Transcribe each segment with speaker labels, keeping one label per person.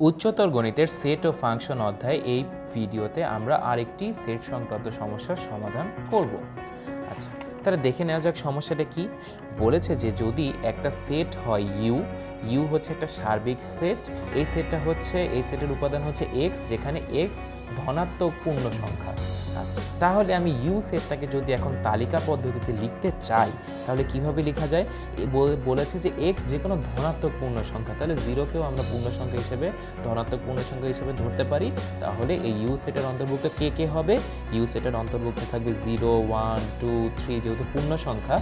Speaker 1: উচ্চতর গণিতের সেট ও ফাংশন অধ্যায় এই ভিডিওতে আমরা আরেকটি সেট সংক্রান্ত সমস্যার সমাধান করব। আচ্ছা তাহলে দেখে নেওয়া যাক সমস্যাটা কি। বলেছে যে যদি একটা সেট হয় ইউ ইউ হচ্ছে একটা সার্বিক সেট এই সেটটা হচ্ছে, এই সেটের উপাদান হচ্ছে এক্স যেখানে এক্স ধনাত্মক পূর্ণ সংখ্যা। আচ্ছা তাহলে আমি ইউ সেটটাকে যদি এখন তালিকা পদ্ধতিতে লিখতে চাই, তাহলে কীভাবে লেখা যায়? বলেছে যে এক্স যে কোনো ধনাত্মক পূর্ণ সংখ্যা, তাহলে জিরোকেও আমরা পূর্ণ সংখ্যা হিসেবে, ধনাত্মক পূর্ণ সংখ্যা হিসেবে ধরতে পারি। তাহলে এই ইউ সেটের অন্তর্ভুক্ত কে কে হবে? ইউ সেটের অন্তর্ভুক্ত থাকবে জিরো ওয়ান টু থ্রি যেহেতু পূর্ণ সংখ্যা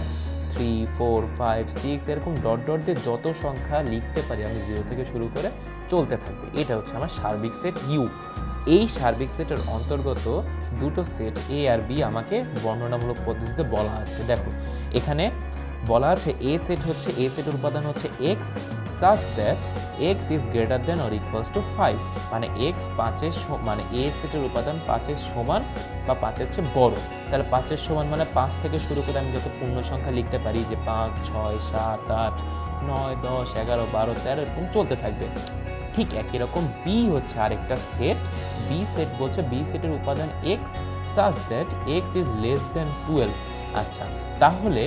Speaker 1: থ্রি ফোর ফাইভ সিক্স এরকম ডট ডট দিয়ে যত সংখ্যা লিখতে পারি আমি জিরো থেকে শুরু করে চলতে থাকবে। এটা হচ্ছে আমার সার্বিক সেট ইউ এই সার্বিক সেটের অন্তর্গত দুটো সেট এ আর বি আমাকে বর্ণনামূলক পদ্ধতিতে বলা আছে। দেখো, এখানে বলা আছে এ সেট হচ্ছে এ সেটের উপাদান হচ্ছে x such that x is greater than or equals to five মানে এক্স পাঁচের মানে এ সেটের উপাদান পাঁচের সমান বা পাঁচের চেয়ে বড়। তাহলে পাঁচের সমান মানে পাঁচ থেকে শুরু করে আমি যত পূর্ণ সংখ্যা লিখতে পারি যে পাঁচ, ছয়, সাত, আট, নয়, দশ, এগারো, বারো, তেরো এরকম চলতে থাকবে। ঠিক একই রকম বি হচ্ছে আরেকটা সেট বি সেট বলছে বি সেটের উপাদান x such that x is less than twelve আচ্ছা তাহলে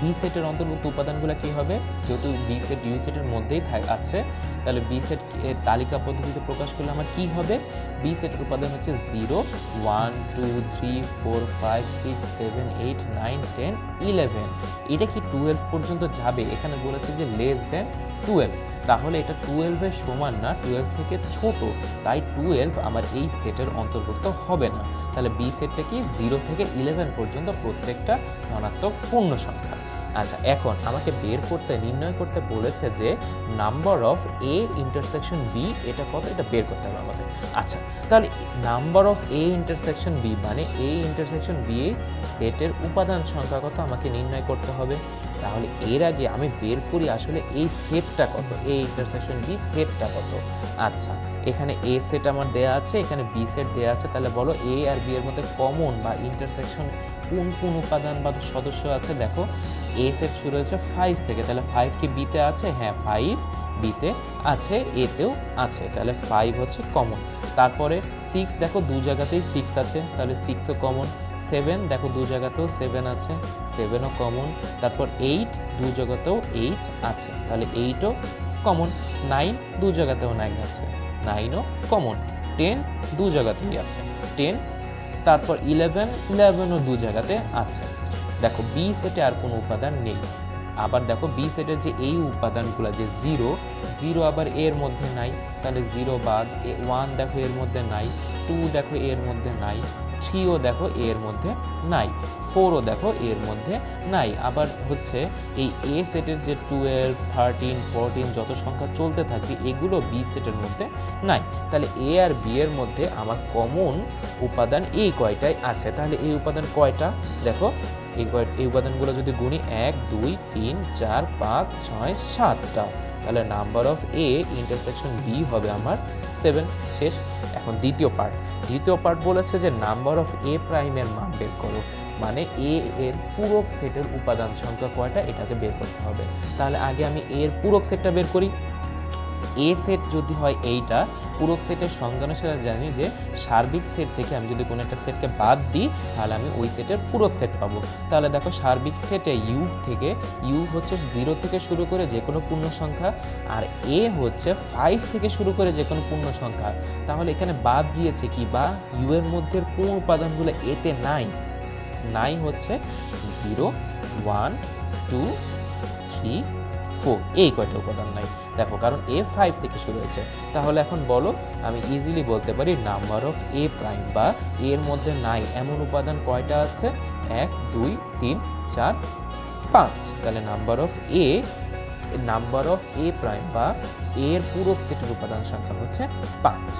Speaker 1: বি সেটের অন্তর্ভুক্ত উপাদানগুলো কী হবে? যেহেতু বি সেট ইউ সেটের মধ্যেই আছে, তাহলে বি সেট তালিকা পদ্ধতিতে প্রকাশ করলে আমার কী হবে? বি সেটের উপাদান হচ্ছে zero one two three four five six seven eight nine ten eleven এটা কি টুয়েলভ পর্যন্ত যাবে? এখানে বলেছে যে লেস দেন টুয়েলভ তাহলে এটা টুয়েলভের সমান না টুয়েলভ থেকে ছোট। তাই টুয়েলভ আমার এই সেটের অন্তর্ভুক্ত হবে না। তাহলে বি সেটটা কি জিরো থেকে ইলেভেন পর্যন্ত প্রত্যেকটা ধনাত্মক পূর্ণ সংখ্যা আচ্ছা এখন আমাকে বের করতে, নির্ণয় করতে বলেছে যে number of A intersection B এটা কত? এটা বের করতে হবে আমাদের। আচ্ছা তাহলে number of A intersection B মানে এ ইন্টারসেকশন বি সেটের উপাদান সংখ্যা কত আমাকে নির্ণয় করতে হবে? তাহলে এর আগে আমি বের করি আসলে এই সেটটা কত? এ ইন্টারসেকশন বি সেটটা কত? আচ্ছা এখানে এ সেট আমার দেয়া আছে, এখানে বি সেট দেয়া আছে, তাহলে বলো এ আর বি এর মধ্যে কমন বা ইন্টারসেকশন কোন কোন উপাদান বা সদস্য আছে? দেখো এ সেট শুরু হয়েছে ফাইভ থেকে। তাহলে ফাইভ কি বিতে আছে? হ্যাঁ ফাইভ বিতে আছে এতেও আছে। তাহলে ফাইভ হচ্ছে কমন তারপরে সিক্স দেখো, দু জায়গাতেই সিক্স আছে। তাহলে সিক্সও কমন সেভেন দেখো, দু জায়গাতেও সেভেন আছে। সেভেনও কমন তারপর এইট দু জায়গাতেও এইট আছে। তাহলে এইটও কমন নাইন দু জায়গাতেও নাইন আছে। নাইনও কমন টেন দু জায়গাতেই আছে। টেন তারপর ইলেভেন ইলেভেনও দু জায়গাতে আছে। দেখো বি সেটে আর কোনো উপাদান নেই। আবার দেখো বি সেটের যে এই উপাদানগুলো, যে জিরো জিরো আবার এর মধ্যে নাই। তাহলে জিরো বাদ ওয়ান দেখো এর মধ্যে নাই টু দেখো এর মধ্যে নাই। থ্রিও দেখো এর মধ্যে নাই, ফোরও দেখো এর মধ্যে নাই। আবার হচ্ছে এই এ সেটের যে টুয়েলভ থার্টিন ফোরটিন যত সংখ্যা চলতে থাকবে, এগুলো বি সেটের মধ্যে নাই। তাহলে এ আর বি এর মধ্যে আমার কমন উপাদান এই কয়টাই আছে? তাহলে এই উপাদান কয়টা? দেখো, এই কয় এই উপাদানগুলো যদি গুণি এক, দুই, তিন, চার, পাঁচ, ছয়, সাতটা, তাহলে number of A intersection B হবে আমার সেভেন শেষ। এখন দ্বিতীয় পার্ট দ্বিতীয় পার্ট বলেছে যে নাম্বার অফ এ প্রাইমের মান বের করো। মানে এ এর পূরক সেটের উপাদান সংখ্যা কয়টা? এটাকে বের করতে হবে। তাহলে আগে আমি এর পূরক সেটটা বের করি। এ সেট যদি হয় এইটা, পূরক সেটের সংজ্ঞা অনুসারে জানি যে সার্বিক সেট থেকে আমি যদি কোনো একটা সেটকে বাদ দিই, তাহলে আমি ওই সেটের পূরক সেট পাবো। তাহলে দেখো সার্বিক সেটে ইউ থেকে ইউ হচ্ছে জিরো থেকে শুরু করে যে কোনো পূর্ণ সংখ্যা, আর এ হচ্ছে ফাইভ থেকে শুরু করে যে কোনো পূর্ণ সংখ্যা। তাহলে এখানে বাদ গিয়েছে কি বা? ইউ এর মধ্যে কোন উপাদানগুলো এতে নাই? নাই হচ্ছে zero one two three four এই কয়টা উপাদান নাই। দেখো, কারণ এ ফাইভ থেকে শুরু হয়েছে। তাহলে এখন বলো, আমি ইজিলি বলতে পারি নাম্বার অফ এ প্রাইম বা এর মধ্যে নাই এমন উপাদান কয়টা আছে? এক, দুই, তিন, চার, পাঁচ। তাহলে number of A number of A prime বা এর পূরক সেটের উপাদান সংখ্যা হচ্ছে পাঁচ।